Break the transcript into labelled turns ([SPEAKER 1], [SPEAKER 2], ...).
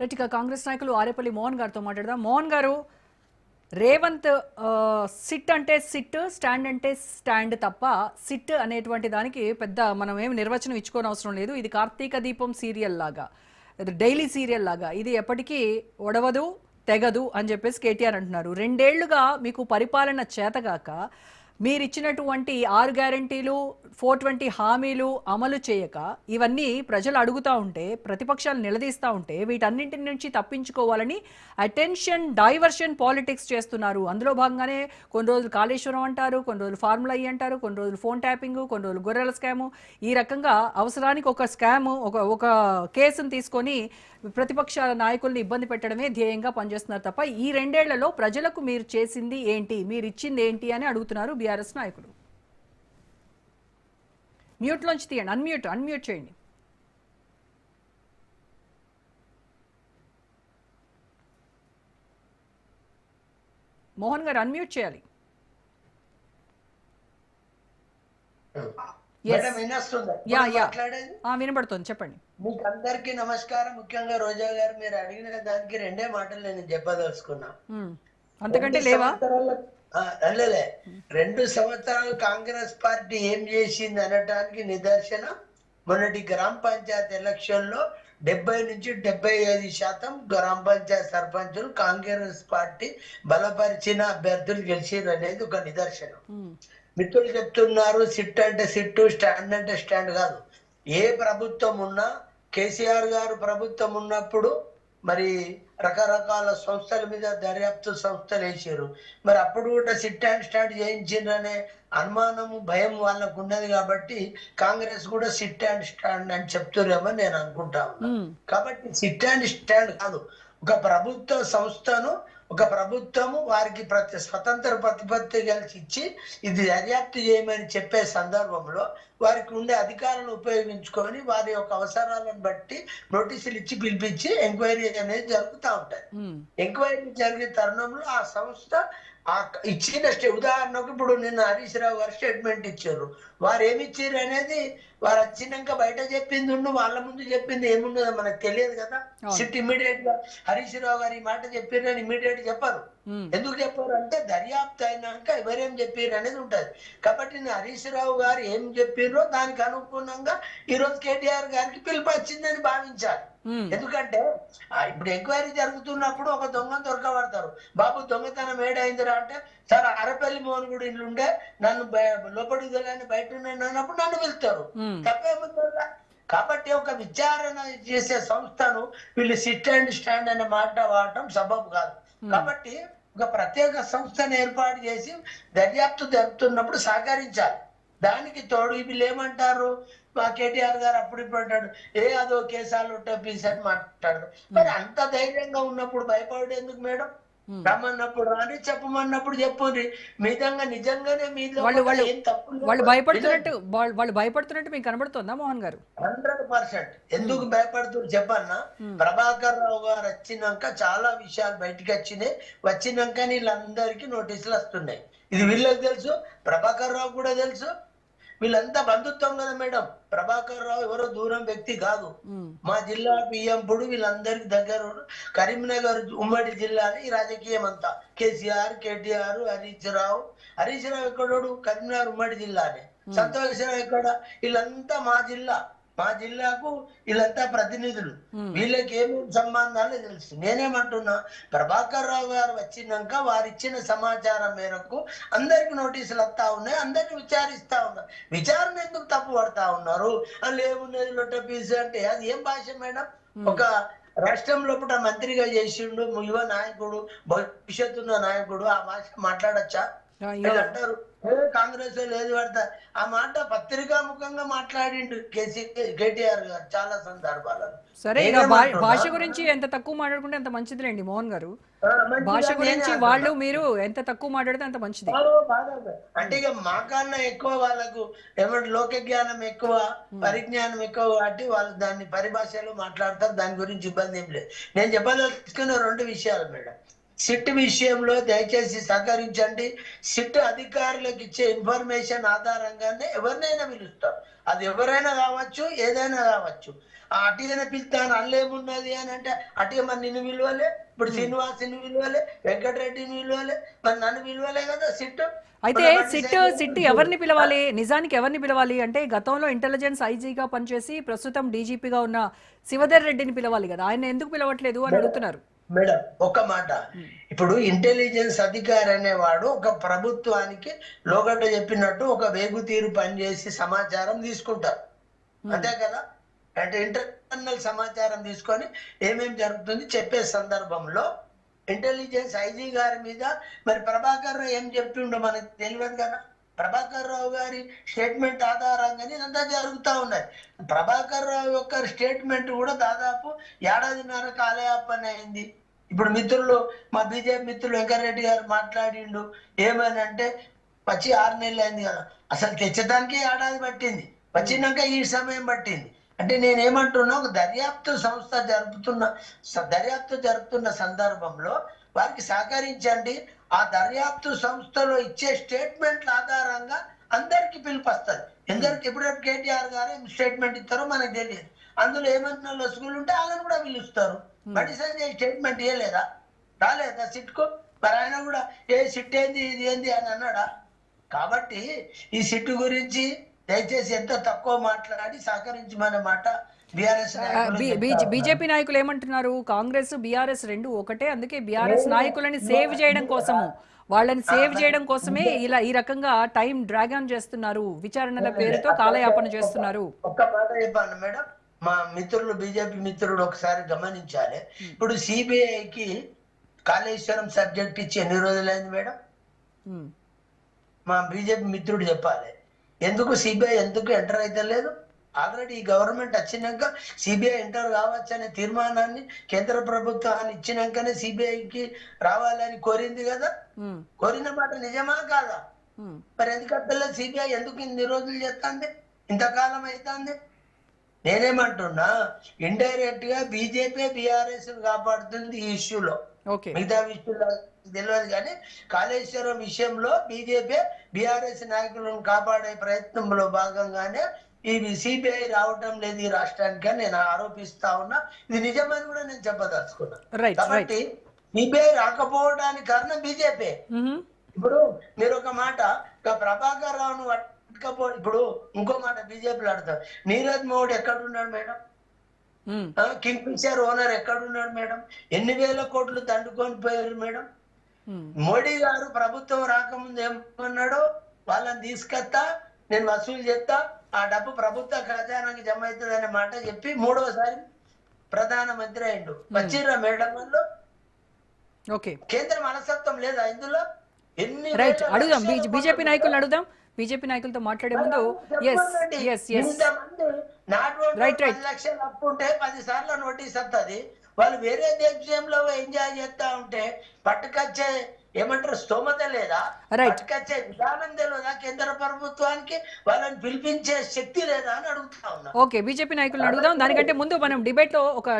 [SPEAKER 1] రెట్టిక కాంగ్రెస్ నాయకులు ఆరేపల్లి మోహన్ గారితో మాట్లాడదాం. మోహన్ గారు రేవంత్ సిట్ అంటే సిట్ స్టాండ్ అంటే స్టాండ్ తప్ప సిట్ అనేటువంటి దానికి పెద్ద మనం ఏం నిర్వచనం ఇచ్చుకోని అవసరం లేదు. ఇది కార్తీక దీపం సీరియల్ లాగా. ఇది డైలీ సీరియల్ లాగా. ఇది ఎప్పటికీ ఒడవదు తెగదు అని చెప్పేసి కేటీఆర్ అంటున్నారు. రెండేళ్ళుగా మీకు పరిపాలన చేతగాక మీరు ఇచ్చినటువంటి ఆరు గ్యారంటీలు ఫోర్ ట్వంటీ హామీలు అమలు చేయక ఇవన్నీ ప్రజలు అడుగుతూ ఉంటే ప్రతిపక్షాలు నిలదీస్తూ ఉంటే వీటన్నింటి నుంచి తప్పించుకోవాలని అటెన్షన్ డైవర్షన్ పాలిటిక్స్ చేస్తున్నారు. అందులో భాగంగానే కొన్ని రోజులు కాళేశ్వరం అంటారు కొన్ని రోజులు ఫార్ములా ఈ అంటారు కొన్ని రోజులు ఫోన్ ట్యాపింగ్ కొన్ని రోజులు గొర్రెల స్కాము. ఈ రకంగా అవసరానికి ఒక స్కాము ఒక ఒక కేసును తీసుకొని ప్రతిపక్షాల నాయకుల్ని ఇబ్బంది పెట్టడమే ధ్యేయంగా పనిచేస్తున్నారు తప్ప ఈ రెండేళ్ళలో ప్రజలకు మీరు చేసింది ఏంటి? మీరు ఇచ్చింది ఏంటి అని అడుగుతున్నారు బీఆర్ఎస్ నాయకులు. మ్యూట్లోంచి తీయండి. అన్మ్యూట్ అన్మ్యూట్ చేయండి. మోహన్ గారు అన్మ్యూట్ చేయాలి Yes.
[SPEAKER 2] మేడం వినొస్తుందా
[SPEAKER 1] యా
[SPEAKER 2] ఇప్పుడు
[SPEAKER 1] యా
[SPEAKER 2] మాట్లాడేది
[SPEAKER 1] ఆ, వినబడుతోంది చెప్పండి.
[SPEAKER 2] మీకు అందరికీ నమస్కారం. ముఖ్యంగా రోజా గారు మీరు అడిగిన దానికి రెండే మాటలు నేను చెప్పదలుచుకున్నా
[SPEAKER 1] ఉమ్. అంతకంటే లేవా?
[SPEAKER 2] రెండు సంవత్సరాలు కాంగ్రెస్ పార్టీ ఏం చేసింది అనటానికి నిదర్శనం మొన్నటి గ్రామ పంచాయత్ ఎలక్షన్లో డెబ్బై నుంచి డెబ్బై ఐదు శాతం గ్రామ పంచాయత్ సర్పంచులు కాంగ్రెస్ పార్టీ బలపరిచిన అభ్యర్థులు గెలిచారు అనేది ఒక నిదర్శనం. మిత్రులు చెప్తున్నారు సిట్ అంటే సిట్టు స్టాండ్ అంటే స్టాండ్ కాదు ఏ ప్రభుత్వం ఉన్నా కేసీఆర్ గారు ప్రభుత్వం ఉన్నప్పుడు మరి రకరకాల సంస్థల మీద దర్యాప్తు సంస్థలు వేసారు మరి అప్పుడు కూడా సిట్ అండ్ స్టాండ్ చేయించిండ్రనే అనుమానము భయం వాళ్ళకు ఉన్నది కాబట్టి కాంగ్రెస్ కూడా సిట్ అండ్ స్టాండ్ అని చెప్తున్నారేమో నేను అనుకుంటా. కాబట్టి సిట్ అండ్ స్టాండ్ కాదు ఒక ప్రభుత్వ సంస్థను ఒక ప్రభుత్వము వారికి ప్రతి స్వతంత్ర ప్రతిపత్తి కలిసి ఇచ్చి ఇది దర్యాప్తు చేయమని చెప్పే సందర్భంలో వారికి ఉండే అధికారాలను ఉపయోగించుకొని వారి యొక్క అవసరాలను బట్టి నోటీసులు ఇచ్చి పిలిపించి ఎంక్వైరీ అనేది జరుగుతూ ఉంటాయి. ఎంక్వైరీ జరిగే తరుణంలో ఆ సంస్థ ఆ ఇచ్చిన ఉదాహరణకు ఇప్పుడు నిన్న హరీష్ రావు గారు స్టేట్మెంట్ ఇచ్చారు వారు ఏమి ఇచ్చారు అనేది వారు వచ్చినాక బయట చెప్పింది ఉండు వాళ్ళ ముందు చెప్పింది ఏముండదో మనకు తెలియదు కదా. సిట్ ఇమీడియట్గా హరీష్ రావు గారు ఈ మాట చెప్పారని ఇమీడియట్ చెప్పారు. ఎందుకు చెప్పారు అంటే దర్యాప్తు అయినాక ఎవరేం చెప్పారు అనేది ఉంటది. కాబట్టి నేను హరీష్ రావు గారు ఏం చెప్పారో దానికి అనుగుణంగా ఈ రోజు కేటీఆర్ గారికి పిలుపు వచ్చిందని భావించాలి.
[SPEAKER 1] ఉమ్.
[SPEAKER 2] ఎందుకంటే ఇప్పుడు ఎంక్వైరీ జరుగుతున్నప్పుడు ఒక దొంగ దొరకబడతారు. బాబు దొంగతనం ఏడైందిరా అంటే సార్ అరపల్లి మోహన్ గుడి ఇల్లు ఉండే నన్ను లోపలికి వెళ్ళని బయట ఉన్నాను అన్నప్పుడు నన్ను పిలుస్తారు.
[SPEAKER 1] ఉమ్.
[SPEAKER 2] తప్పేముందా కాబట్టి ఒక విచారణ చేసే సంస్థను వీళ్ళు సిట్ అండ్ స్టాండ్ అనే మాట వాడటం సబబు కాదు. కాబట్టి ఒక ప్రత్యేక సంస్థను ఏర్పాటు చేసి దర్యాప్తు జరుపుతున్నప్పుడు సహకరించాలి. దానికి తోడు వీళ్ళు ఏమంటారు మా కేటీఆర్ గారు అప్పుడు ఇప్పుడు అంటాడు ఏ అదో కేసాలు ఉంటాయి పీస్ అని మాట్లాడరు మరి అంత ధైర్యంగా ఉన్నప్పుడు భయపడేందుకు మేడం?
[SPEAKER 1] Hmm.
[SPEAKER 2] రమ్మన్నప్పుడు రాని చెప్పమన్నప్పుడు చెప్పుండ్రి మితంగా నిజంగానే మీలో
[SPEAKER 1] వాళ్ళు భయపడుతున్నట్టు వాళ్ళు వాళ్ళు భయపడుతున్నట్టు మీకు కనబడుతోందా మోహన్ గారు?
[SPEAKER 2] Hundred percent. ఎందుకు భయపడుతున్నారు చెప్పన్నా? ప్రభాకర్ రావు గారు వచ్చినాక చాలా విషయాలు బయటికి వచ్చినాయి. వచ్చినాక వీళ్ళందరికీ నోటీసులు వస్తున్నాయి. ఇది వీళ్ళకి తెలుసు ప్రభాకర్ రావు కూడా తెలుసు వీళ్ళంతా బంధుత్వం కదా మేడం ప్రభాకర్ రావు ఎవరో దూరం వ్యక్తి కాదు
[SPEAKER 1] ఉమ్.
[SPEAKER 2] మా జిల్లా బియ్యంపుడు వీళ్ళందరికి దగ్గర కరీంనగర్ ఉమ్మడి జిల్లాని ఈ రాజకీయం అంతా కేసీఆర్ కేటీఆర్ హరీష్ రావు హరీష్ రావు ఎక్కడోడు కరీంనగర్ ఉమ్మడి జిల్లానే సంతోషరావు ఎక్కడ వీళ్ళంతా మా జిల్లా మా జిల్లాకు వీళ్ళంతా ప్రతినిధులు. వీళ్ళకి ఏమేమి సంబంధాలు తెలుసు? నేనేమంటున్నా ప్రభాకర్ రావు గారు వచ్చినాక వారు ఇచ్చిన సమాచారం మేరకు అందరికి నోటీసులు వస్తా ఉన్నాయి అందరిని విచారిస్తా ఉన్నారు. విచారణ ఎందుకు తప్పు పడతా ఉన్నారు? అని ఏమున్నది లొట్ట పీసు అంటే అది ఏం భాష మేడం? ఒక రాష్ట్రం లోపల మంత్రిగా చేసిండు యువ నాయకుడు భవిష్యత్తు ఉన్న నాయకుడు ఆ భాష మాట్లాడచ్చా? అంటారు "ఏ, కాంగ్రెస్ ఏది పడతా ఆ మాట పత్రికా ముఖంగా మాట్లాడిండు కేసీ కేటీఆర్ గారు చాలా సందర్భాలలో.
[SPEAKER 1] సరే ఇక? భాష గురించి ఎంత తక్కువ మాట్లాడుకుంటే అంత మంచిదిలేండి మోహన్ గారు. భాష గురించి. వాళ్ళు మీరు ఎంత తక్కువ మాట్లాడితే అంత మంచిది.
[SPEAKER 2] అంటే ఇక మాకన్నా ఎక్కువ వాళ్ళకు ఏమంటే లోక జ్ఞానం ఎక్కువ పరిజ్ఞానం ఎక్కువ కాబట్టి వాళ్ళు దాన్ని పరిభాషలో మాట్లాడతారు. దాని గురించి ఇబ్బంది ఏం లేదు. నేను చెప్పదలుచుకున్న రెండు విషయాలు మేడం. సిట్ విషయంలో దయచేసి సహకరించండి. సిట్ అధికారులకు ఇచ్చే ఇన్ఫర్మేషన్ ఆధారంగానే ఎవరినైనా పిలుస్తారు. అది ఎవరైనా కావచ్చు ఏదైనా కావచ్చు. ఆ అటుగానే పిలుస్తాను అల్లేమున్నది అని అంటే అటుగా మరి నిన్ను విలువలే ఇప్పుడు శ్రీనివాసుని విలువలే వెంకటరెడ్డిని విలువలే మరి నన్ను విలువలే కదా సిట్?
[SPEAKER 1] అయితే సిట్ సిట్ ఎవరిని పిలవాలి? నిజానికి ఎవరిని పిలవాలి? అంటే గతంలో ఇంటెలిజెన్స్ ఐజీగా పనిచేసి ప్రస్తుతం డీజీపీగా ఉన్న శివధర్ రెడ్డిని పిలవాలి కదా. ఆయన ఎందుకు పిలవట్లేదు అని అడుగుతున్నారు.
[SPEAKER 2] మేడం ఒక్క మాట. ఇప్పుడు ఇంటెలిజెన్స్ అధికారి అనేవాడు ఒక ప్రభుత్వానికి లోగడ్డ చెప్పినట్టు ఒక వేగు తీరు పనిచేసి సమాచారం తీసుకుంటారు. అంతే కదా? అంటే ఇంటర్నల్ సమాచారం తీసుకొని ఏమేం జరుగుతుంది చెప్పే సందర్భంలో ఇంటెలిజెన్స్ ఐజీ గారి మీద మరి ప్రభాకర్ ఏం చెప్తుండో మనకు తెలియదు కదా? ప్రభాకర్ రావు గారి స్టేట్మెంట్ ఆధారంగానే ఇదంతా జరుగుతూ ఉన్నది. ప్రభాకర్ రావు యొక్క స్టేట్మెంట్ కూడా దాదాపు ఏడాదిన్నర కాలయాపన అయింది. ఇప్పుడు మిత్రులు మా బీజేపీ మిత్రులు వెంకరెడ్డి గారు మాట్లాడిండు ఏమని అంటే వచ్చి ఆరు నెలలు అయింది కదా అసలు తెచ్చడానికి ఏడాది పట్టింది వచ్చినాక ఈ సమయం పట్టింది. అంటే నేనేమంటున్నా ఒక దర్యాప్తు సంస్థ జరుపుతున్న దర్యాప్తు జరుపుతున్న సందర్భంలో వారికి సహకరించండి ఆ దర్యాప్తు సంస్థలో ఇచ్చే స్టేట్మెంట్ల ఆధారంగా అందరికి పిలుపస్తుంది. ఎందరికి ఎప్పుడెప్పుడు కేటీఆర్ గారు ఏం స్టేట్మెంట్ ఇస్తారో మనకు తెలియదు. అందులో ఏమన్నా లొసుగులు ఉంటే వాళ్ళని కూడా పిలుస్తారు. బండి సంజయ్ స్టేట్మెంట్ ఇవ్వలేదా రాలేదా సిట్కు? మరి ఆయన కూడా ఏ సిట్ ఏంది ఇది ఏంది అని అన్నాడా? కాబట్టి ఈ సిట్టు గురించి దయచేసి ఎంత తక్కువ మాట్లాడి సహకరించమనే మాట
[SPEAKER 1] బీజేపీ నాయకులు ఏమంటున్నారు? కాంగ్రెస్ బీఆర్ఎస్ రెండు ఒకటే అందుకే బీఆర్ఎస్ నాయకులని సేవ్ చేయడం కోసము. వాళ్ళని సేవ్ చేయడం కోసమే ఇలా ఈ రకంగా టైం డ్రాగ్ ఆన్ చేస్తున్నారు. విచారణల పేరుతో కాలయాపన చేస్తున్నారు.
[SPEAKER 2] ఒక్క మాట చెప్పాను మేడం. మా మిత్రులు బీజేపీ మిత్రుడు ఒకసారి గమనించాలి. ఇప్పుడు సిబిఐకి కాళేశ్వరం సబ్జెక్ట్ ఇచ్చి ఎన్ని రోజులైంది మేడం? మా బీజేపీ మిత్రుడు చెప్పాలి. ఎందుకు సిబిఐ ఎందుకు ఎంటర్ అయితే లేదు ఆల్రెడీ ఈ గవర్నమెంట్ వచ్చినాక సిబిఐ ఎంటర్ కావచ్చు అనే తీర్మానాన్ని కేంద్ర ప్రభుత్వాన్ని ఇచ్చినాకనే సిబిఐకి రావాలని కోరింది కదా? కోరిన మాట నిజమా కాదా. మరి ఎందుకంటే సిబిఐ ఎందుకు ఇన్ని రోజులు చేస్తుంది? ఇంతకాలం అవుతుంది నేనేమంటున్నా ఇండైరెక్ట్గా బీజేపీ బీఆర్ఎస్ కాపాడుతుంది ఈ ఇష్యూలో మిగతా విషయంలో తెలియదు కానీ కాళేశ్వరం విషయంలో బీజేపీ బీఆర్ఎస్ నాయకులను కాపాడే ప్రయత్నంలో భాగంగానే ఈ సిబిఐ రావటం లేదు ఈ రాష్ట్రానికి అని నేను ఆరోపిస్తా ఉన్నా. ఇది నిజమని కూడా నేను చెప్పదలుచుకున్నా. కాబట్టి సిబిఐ రాకపోవడానికి కారణం బీజేపీ. ఇప్పుడు మీరు ఒక మాట ప్రభాకర్ రావును పట్టుకపో ఇప్పుడు ఇంకో మాట బీజేపీలో ఆడతారు నీరజ్ మోడీ ఎక్కడున్నాడు మేడం?
[SPEAKER 1] మ్మ్.
[SPEAKER 2] ఆ, కింగ్ ఫిషర్ ఓనర్ ఎక్కడున్నాడు మేడం? ఎన్ని వేల కోట్లు దండుకొని పోయారు మేడం. మోడీ గారు ప్రభుత్వం రాకముందు ఏమన్నాడు? వాళ్ళని తీసుకొస్తా నేను వసూలు చేస్తా ఆ డబ్బు ప్రభుత్వ ఖజానాకి జమ అవుతుంది అనే మాట చెప్పి మూడోసారి ప్రధానమంత్రి అయిండు వచ్చిర్రా మేడం వాళ్ళు
[SPEAKER 1] ఓకే.
[SPEAKER 2] కేంద్రం అలసత్వం లేదా ఇందులో? ఎన్ని
[SPEAKER 1] రైట్ అడుగుదాం. బీజేపీ నాయకులను అడుగుదాం. బీజేపీ నాయకులతో మాట్లాడే ముందు.
[SPEAKER 2] పది లక్షలు అప్పు ఉంటే పది సార్లు నోటీస్ వస్తుంది వాళ్ళు వేరే దేశంలో ఎంజాయ్ చేస్తా ఉంటే పట్టుకొచ్చే ఏమంటారు? స్తోమత లేదా. పట్టుకొచ్చే విధానం తెలియదా కేంద్ర ప్రభుత్వానికి? వాళ్ళని పిలిపించే శక్తి లేదా అని అడుగుతా ఉన్నా.
[SPEAKER 1] ఓకే బీజేపీ నాయకులను అడుగుదాం. దానికంటే ముందు మనం డిబేట్లో ఒక